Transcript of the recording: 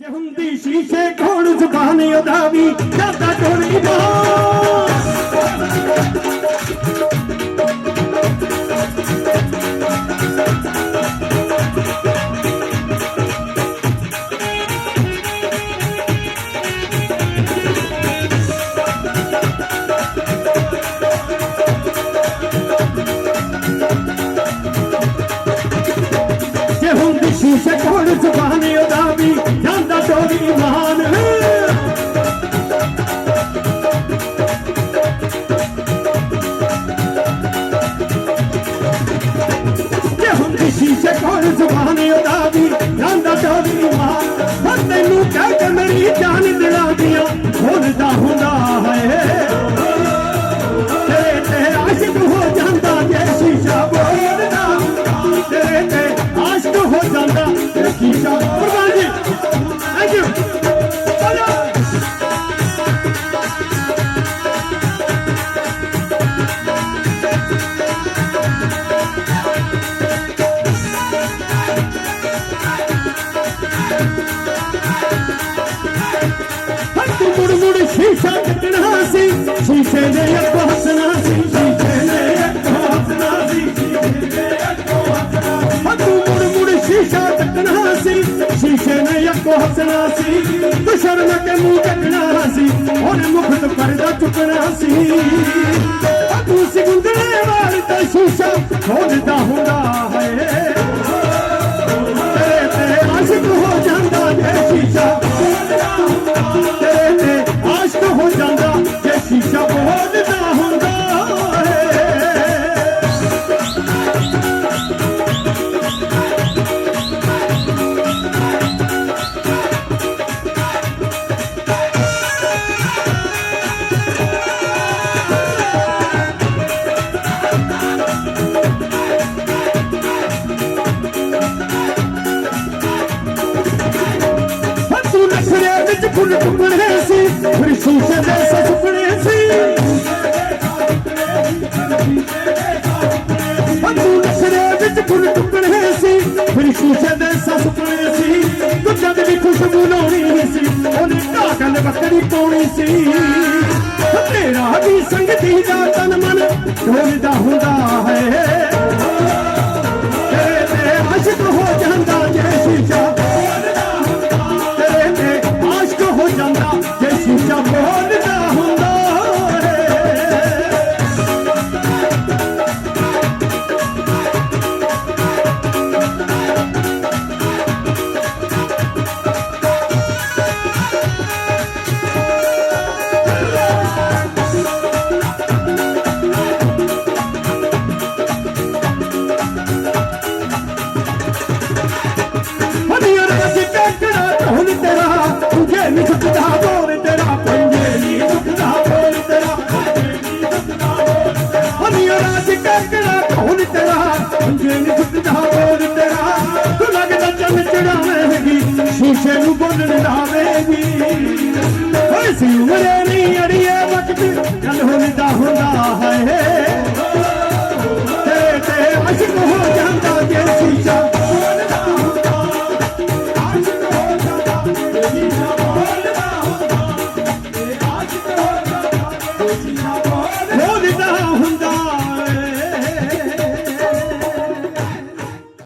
ਜੇ ਹੁੰਦੀ ਸ਼ੀਸ਼ੇ ਕੋਲ ਜ਼ੁਬਾਨ ਉਹਦਾ ਵੀ ਜਾਂਦਾ ਟੋਲੀ ਮਾਂ ਜੇ ਹੁੰਦੀ ਸ਼ੀਸ਼ੇ ਕੋਲ ਜ਼ੁਬਾਨ ਤੂੰ ਮੁੜ ਮੁੜ ਸ਼ੀਸ਼ਾ ਕੱਟਣਾ ਸੀ, ਸ਼ੀਸ਼ੇ ਦੇ ਅੱਗੋਂ ਹੱਸਣਾ ਸੀ, ਸ਼ੀਸ਼ੇ ਦੇ ਅੱਗੋਂ ਹੱਸਣਾ ਸੀ, ਸ਼ੀਸ਼ੇ ਦੇ ਅੱਗੋਂ ਹੱਸਣਾ ਤੂੰ ਮੁੜ ਮੁੜ ਸ਼ੀਸ਼ਾ ਕੱਟਣਾ ਸੀ, ਸ਼ੀਸ਼ੇ ਨੇ ਅੱਗੋਂ ਹੱਸਣਾ ਸੀ। ਤੂੰ ਸ਼ਰਮ ਕੇ ਮੂੰਹ ਕੱਟਣਾ ਸੀ ਉਹਨੇ ਮੁਖ ਤੋਂ ਪਰਦਾ ਚੁੱਕਣਾ ਸੀ। ਵਿੱਚ ਫੁੱਲ ਟੁਕੜੇ ਸੀ ਫਿਰ ਸ਼ੂਸੇ ਦੇ ਸੁਪਨੇ ਸੀ ਤੂੰ ਨਖਰੇ ਵਿੱਚ ਫੁੱਲ ਟੁਕੜੇ ਸੀ ਫਿਰ ਸ਼ੀਸ਼ੇ ਦੇ ਸੁਪਨੇ ਸੀ ਤੂੰ ਜਦ ਵੀ ਖੁਸ਼ਬੂ ਲਾਉਣੀ ਸੀ ਉਹਨੇ ਢਾਕਲ ਬੱਕਰੀ ਪਾਉਣੀ ਸੀ ਤੇਰਾ ਵੀ ਸੰਗਤੀ ਦਾ ਤਨ ਮਨ ਢੋਲਦਾ ਚੰਨ ਚੜਾਵੇਗੀ, ਸ਼ੀਸ਼ੇ ਨੂੰ ਬੋਲਣ ਲਾਵੇਗੀ। ਓਏ ਸਿਉਰੇ ਨਹੀਂ ਅੜੀਏ ਵਕਤ ਗੱਲ ਹੁੰਦਾ ਹੁੰਦਾ ਹੈ ਤੇ ਤੇ ਅਸ਼ਕ ਹੋ ਜਾਂਦਾ ਜੇ ਸ਼ੀਸ਼ਾ